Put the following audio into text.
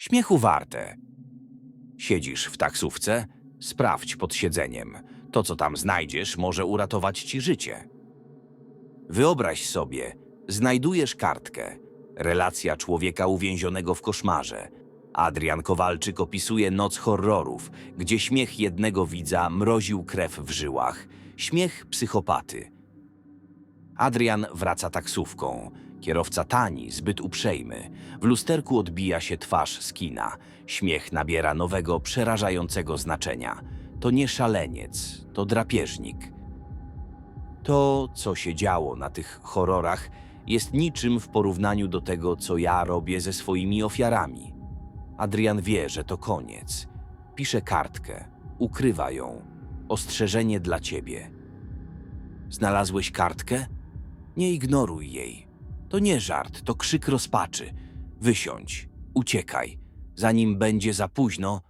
Śmiechu warte. Siedzisz w taksówce? Sprawdź pod siedzeniem. To, co tam znajdziesz, może uratować ci życie. Wyobraź sobie, znajdujesz kartkę. Relacja człowieka uwięzionego w koszmarze. Adrian Kowalczyk opisuje noc horrorów, gdzie śmiech jednego widza mroził krew w żyłach. Śmiech psychopaty. Adrian wraca taksówką. Kierowca tani, zbyt uprzejmy. W lusterku odbija się twarz z kina. Śmiech nabiera nowego, przerażającego znaczenia. To nie szaleniec, to drapieżnik. To, co się działo na tych horrorach, jest niczym w porównaniu do tego, co ja robię ze swoimi ofiarami. Adrian wie, że to koniec. Pisze kartkę, ukrywa ją. Ostrzeżenie dla ciebie. Znalazłeś kartkę? Nie ignoruj jej. To nie żart, to krzyk rozpaczy. Wysiądź, uciekaj, zanim będzie za późno